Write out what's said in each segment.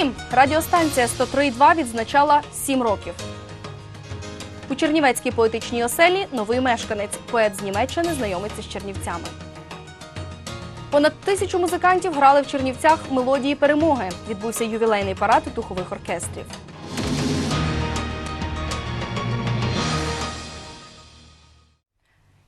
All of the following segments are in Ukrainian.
усім! Радіостанція 103.2 відзначала 7 років. У Чернівецькій поетичній оселі новий мешканець, поет з Німеччини, знайомиться з чернівцями. Понад тисячу музикантів грали в Чернівцях мелодії перемоги. Відбувся ювілейний парад духових оркестрів.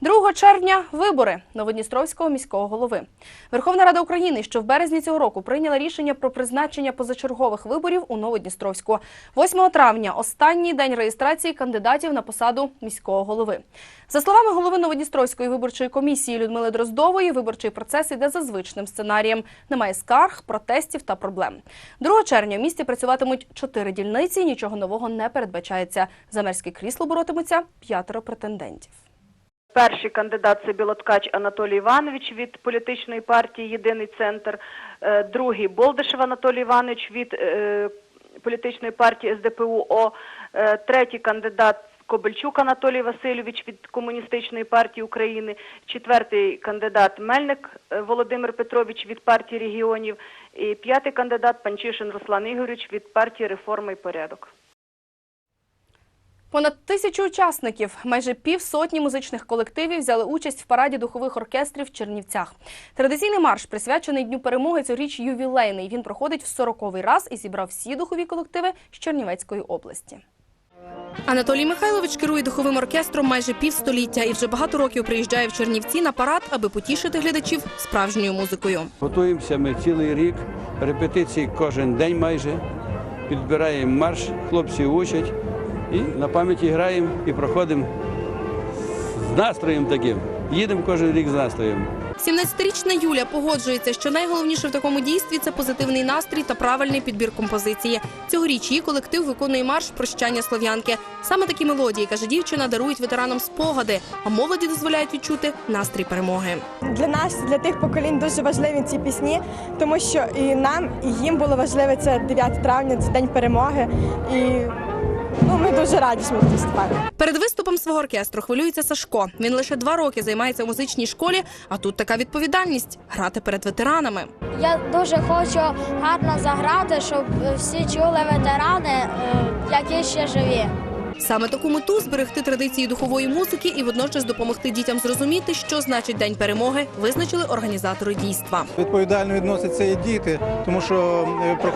2 червня вибори Новодністровського міського голови. Верховна Рада України, що в березні цього року прийняла рішення про призначення позачергових виборів у Новодністровську. 8 травня останній день реєстрації кандидатів на посаду міського голови. За словами голови Новодністровської виборчої комісії Людмили Дроздової, виборчий процес іде за звичним сценарієм. Немає скарг, протестів та проблем. 2 червня в місті працюватимуть чотири дільниці. Нічого нового не передбачається. За мерське крісло боротимуться п'ятеро претендентів. Перший кандидат це Білоткач Анатолій Іванович від політичної партії Єдиний центр. Е, Другий Болдишев Анатолій Іванович від е, політичної партії СДПУ О. Е, Третій кандидат Кобельчук Анатолій Васильович від Комуністичної партії України. Четвертий кандидат Мельник Володимир Петрович від партії регіонів. І п'ятий кандидат Панчишин Руслан Ігорович від партії Реформа і порядок. Понад тисячу учасників, майже півсотні музичних колективів взяли участь в параді духових оркестрів в Чернівцях. Традиційний марш, присвячений Дню перемоги, цьогоріч ювілейний. Він проходить в 40-й раз і зібрав всі духові колективи з Чернівецької області. Анатолій Михайлович керує духовим оркестром майже півстоліття і вже багато років приїжджає в Чернівці на парад, аби потішити глядачів справжньою музикою. Готуємося ми цілий рік, репетиції кожен день майже. Підбираємо марш, хлопці учать і на пам'яті граємо і проходимо з настроєм таким. Їдемо кожен рік з настроєм. 17-річна Юля погоджується, що найголовніше в такому дійстві це позитивний настрій та правильний підбір композиції. Цьогоріч її колектив виконує марш прощання слов'янки. Саме такі мелодії, каже дівчина, дарують ветеранам спогади, а молоді дозволяють відчути настрій перемоги. Для нас, для тих поколінь, дуже важливі ці пісні, тому що і нам, і їм було важливо це 9 травня, це день перемоги. І ну, ми дуже раді, що ми тут виступаємо. Перед виступом свого оркестру хвилюється Сашко. Він лише два роки займається в музичній школі, а тут така відповідальність грати перед ветеранами. Я дуже хочу гарно заграти, щоб всі чули ветерани, е, які ще живі. Саме таку мету зберегти традиції духової музики і водночас допомогти дітям зрозуміти, що значить день перемоги, визначили організатори дійства. Відповідально відносяться і діти, тому що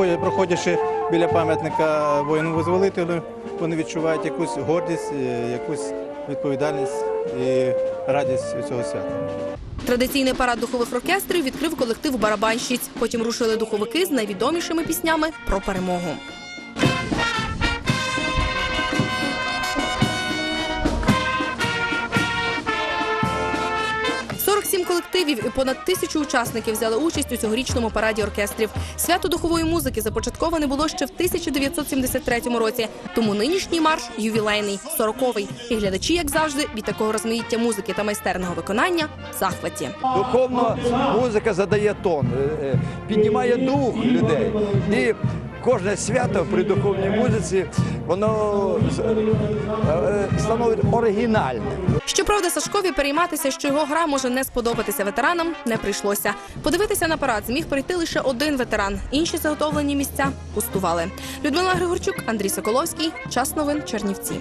е, проходячи біля пам'ятника воїну-визволителю, вони відчувають якусь гордість, е, якусь відповідальність і радість цього свята. Традиційний парад духових оркестрів відкрив колектив барабанщиць. Потім рушили духовики з найвідомішими піснями про перемогу. Колективів і понад тисячу учасників взяли участь у цьогорічному параді оркестрів. Свято духової музики започатковане було ще в 1973 році. Тому нинішній марш ювілейний, 40-й. І глядачі, як завжди, від такого розмаїття музики та майстерного виконання в захваті. Духовно музика задає тон, е, е, піднімає дух людей. І кожне свято при духовній музиці воно е, становить оригінальне. Щоправда, Сашкові перейматися, що його гра може не сподобатися ветеранам, не прийшлося. Подивитися на парад зміг прийти лише один ветеран. Інші заготовлені місця пустували. Людмила Григорчук, Андрій Соколовський. Час новин Чернівці.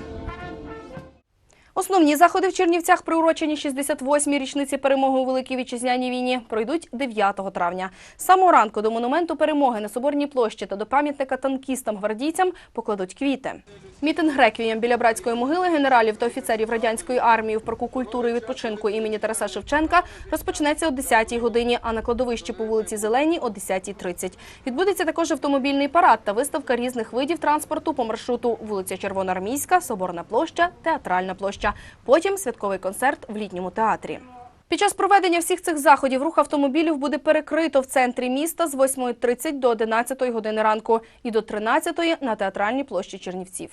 Основні заходи в Чернівцях, приурочені 68-й річниці перемоги у Великій Вітчизняній війні, пройдуть 9 травня. Самого ранку до монументу перемоги на Соборній площі та до пам'ятника танкістам-гвардійцям покладуть квіти. Мітинг реквієм біля братської могили генералів та офіцерів радянської армії в парку культури і відпочинку імені Тараса Шевченка розпочнеться о 10-й годині, а на кладовищі по вулиці Зеленій о 10.30. Відбудеться також автомобільний парад та виставка різних видів транспорту по маршруту вулиця Червоноармійська, Соборна площа, Театральна площа. Потім святковий концерт в літньому театрі. Під час проведення всіх цих заходів рух автомобілів буде перекрито в центрі міста з 8.30 до 11 години ранку і до 13 на театральній площі Чернівців.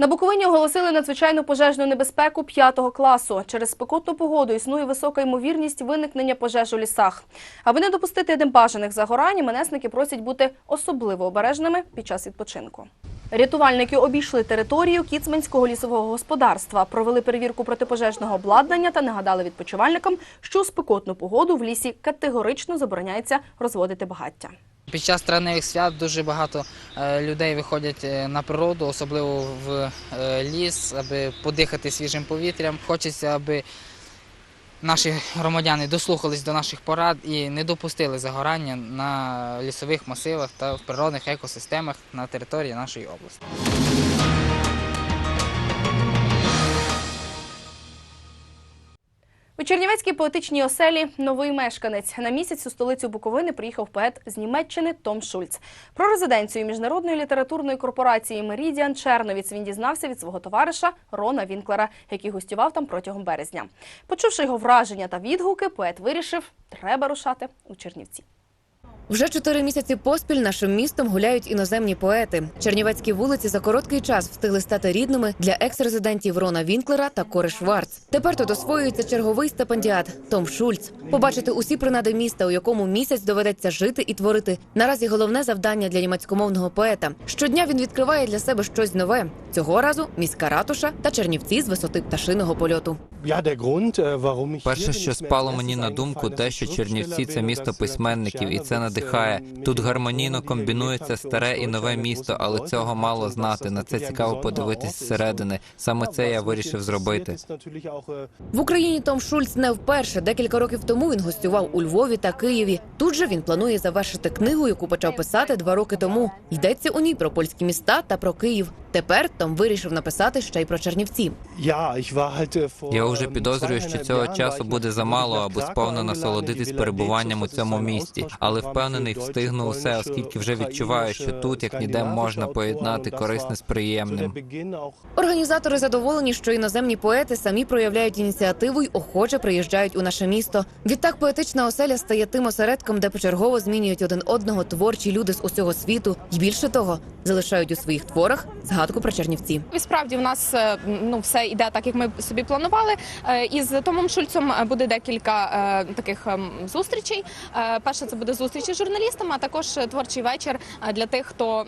На Буковині оголосили надзвичайну пожежну небезпеку 5 класу. Через спекотну погоду існує висока ймовірність виникнення пожеж у лісах. Аби не допустити небажаних загорань, менесники просять бути особливо обережними під час відпочинку. Рятувальники обійшли територію Кіцманського лісового господарства, провели перевірку протипожежного обладнання та нагадали відпочивальникам, що у спекотну погоду в лісі категорично забороняється розводити багаття. Під час травневих свят дуже багато е, людей виходять е, на природу, особливо в е, ліс, аби подихати свіжим повітрям. Хочеться, аби наші громадяни дослухались до наших порад і не допустили загорання на лісових масивах та в природних екосистемах на території нашої області. Чернівецькій поетичній оселі новий мешканець. На місяць у столицю Буковини приїхав поет з Німеччини Том Шульц. Про резиденцію міжнародної літературної корпорації Мерідіан Черновіц він дізнався від свого товариша Рона Вінклера, який гостював там протягом березня. Почувши його враження та відгуки, поет вирішив, треба рушати у Чернівці. Вже чотири місяці поспіль нашим містом гуляють іноземні поети. Чернівецькі вулиці за короткий час встигли стати рідними для екс-резидентів Рона Вінклера та Кори Шварц. Тепер тут освоюється черговий стипендіат Том Шульц. Побачити усі принади міста, у якому місяць доведеться жити і творити. Наразі головне завдання для німецькомовного поета. Щодня він відкриває для себе щось нове. Цього разу міська ратуша та Чернівці з висоти пташиного польоту. Перше, що спало мені на думку, те, що Чернівці це місто письменників, і це надихає. Тут гармонійно комбінується старе і нове місто, але цього мало знати. На це цікаво подивитись зсередини. Саме це я вирішив зробити. В Україні Том Шульц не вперше. Декілька років тому він гостював у Львові та Києві. Тут же він планує завершити книгу, яку почав писати два роки тому. Йдеться у ній про польські міста та про Київ. Тепер Том вирішив написати ще й про Чернівці. Я вже підозрюю, що цього часу буде замало, аби сповна насолодитись перебуванням у цьому місті, але впевнений, встигну усе, оскільки вже відчуваю, що тут як ніде можна поєднати корисне з приємним. Організатори задоволені, що іноземні поети самі проявляють ініціативу й охоче приїжджають у наше місто. Відтак поетична оселя стає тим осередком, де почергово змінюють один одного творчі люди з усього світу, і більше того, залишають у своїх творах згадку про Чернівці. І справді в нас е, ну все йде так, як ми собі планували. Е, Із Томом Шульцем е, буде декілька е, таких ем, зустрічей. Перша це буде зустріч із журналістами, а також е, творчий вечір е, для тих, хто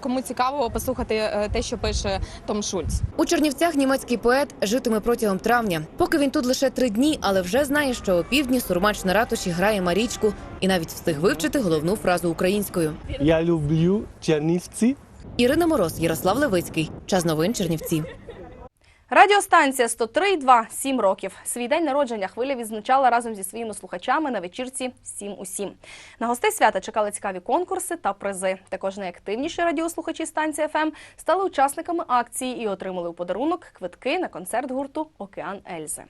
кому цікаво послухати е, те, що пише Том Шульц. У Чернівцях німецький поет житиме протягом травня. Поки він тут лише три дні, але вже знає, що о півдні сурмач на ратуші грає Марічку і навіть встиг вивчити головну фразу українською. Я люблю Чернівці. Ірина Мороз, Ярослав Левицький. Час новин Чернівці. Радіостанція 103,2 – 7 років. Свій день народження хвиля відзначала разом зі своїми слухачами на вечірці «Сім у 7. На гостей свята чекали цікаві конкурси та призи. Також найактивніші радіослухачі станції ФМ стали учасниками акції і отримали у подарунок квитки на концерт гурту «Океан Ельзи».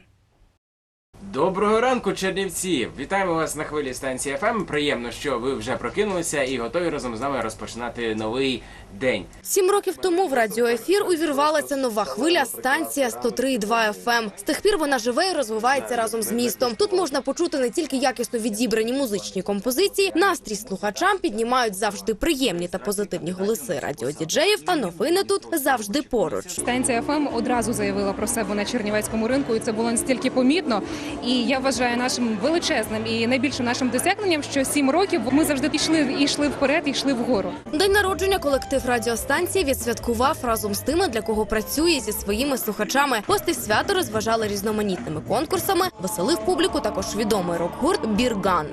Доброго ранку, Чернівці! Вітаємо вас на хвилі станції ФМ. Приємно, що ви вже прокинулися і готові разом з нами розпочинати новий день. Сім років тому в радіоефір увірвалася нова хвиля станція 103,2 FM. З тих пір вона живе і розвивається разом з містом. Тут можна почути не тільки якісно відібрані музичні композиції, настрій слухачам піднімають завжди приємні та позитивні голоси радіодіджеїв, а новини тут завжди поруч. Станція ФМ одразу заявила про себе на чернівецькому ринку, і це було настільки помітно. І я вважаю нашим величезним і найбільшим нашим досягненням, що сім років ми завжди пішли і йшли вперед, і йшли вгору. День народження колектив радіостанції відсвяткував разом з тими, для кого працює зі своїми слухачами. Гости свято розважали різноманітними конкурсами. Веселив публіку також відомий рок-гурт Бірган.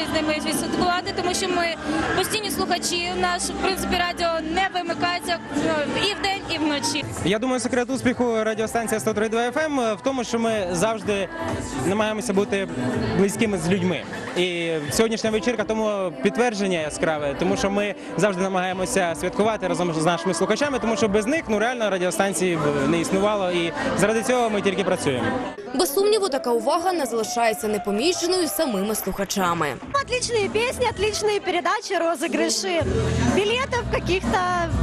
Дуже раді з ними відсвяткувати, тому що ми постійні слухачі. Наш в принципі радіо не вимикається і і вдень, і вночі. Я думаю, секрет успіху радіостанція 103.2 FM в тому, що ми завжди намагаємося бути близькими з людьми. І сьогоднішня вечірка тому підтвердження яскраве, тому що ми завжди намагаємося святкувати разом з нашими слухачами, тому що без них ну реально радіостанції б не існувало. І заради цього ми тільки працюємо. Без сумніву, така увага не залишається непоміченою самими слухачами. Отличные песни, отличные передачи, розыгрыши билетов каких-то,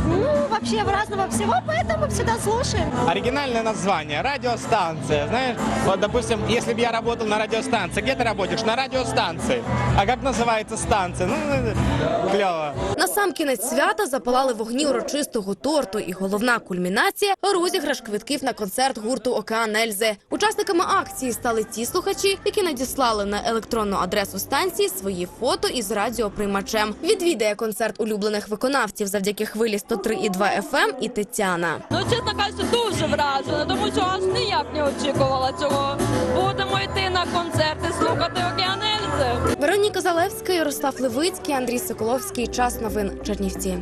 ну, вообще разного всего, поэтому всегда слушаем. Оригинальное название – радиостанция. Знаешь, вот, допустим, если бы я работал на радиостанции, где ты работаешь? На радиостанции. станции. А как называется станция? Ну, клево. На сам кінець свята запалали вогні урочистого торту, і головна кульмінація розіграш квитків на концерт гурту Океан Ельзи. Учасниками акції стали ті слухачі, які надіслали на електронну адресу станції свої фото із радіоприймачем. Відвідає концерт улюблених виконавців завдяки хвилі 103,2 FM і Тетяна. Ну, чесно кажучи, дуже вражена, тому що аж ніяк не очікувала цього. Будемо йти на концерти, слухати Океан Ельзи. Вероніка Залевська, Ярослав Левицький, Андрій Соколовський. Час новин Чернівці.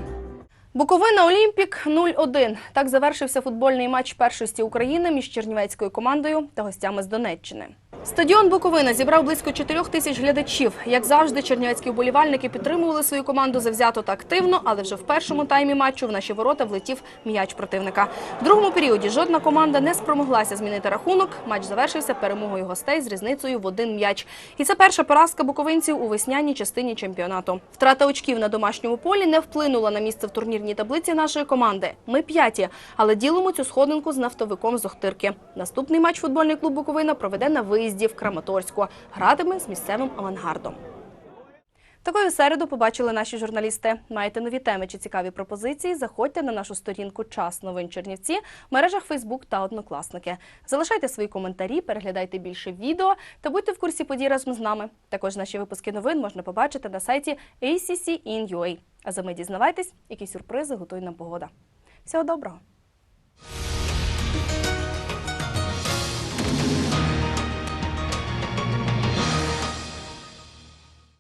Буковина Олімпік 0-1. Так завершився футбольний матч першості України між чернівецькою командою та гостями з Донеччини. Стадіон Буковина зібрав близько 4 тисяч глядачів. Як завжди, чернівецькі вболівальники підтримували свою команду завзято та активно, але вже в першому таймі матчу в наші ворота влетів м'яч противника. В другому періоді жодна команда не спромоглася змінити рахунок. Матч завершився перемогою гостей з різницею в один м'яч. І це перша поразка буковинців у весняній частині чемпіонату. Втрата очків на домашньому полі не вплинула на місце в турнірній таблиці нашої команди. Ми п'яті, але ділимо цю сходинку з нафтовиком з Охтирки. Наступний матч футбольний клуб Буковина проведе на виїзді в Краматорську. Гратиме з місцевим авангардом. Такою середу побачили наші журналісти. Маєте нові теми чи цікаві пропозиції? Заходьте на нашу сторінку Час новин Чернівці в мережах Фейсбук та Однокласники. Залишайте свої коментарі, переглядайте більше відео та будьте в курсі подій разом з нами. Також наші випуски новин можна побачити на сайті ACC.in.ua. А за ми дізнавайтесь, які сюрпризи готує нам погода. Всього доброго!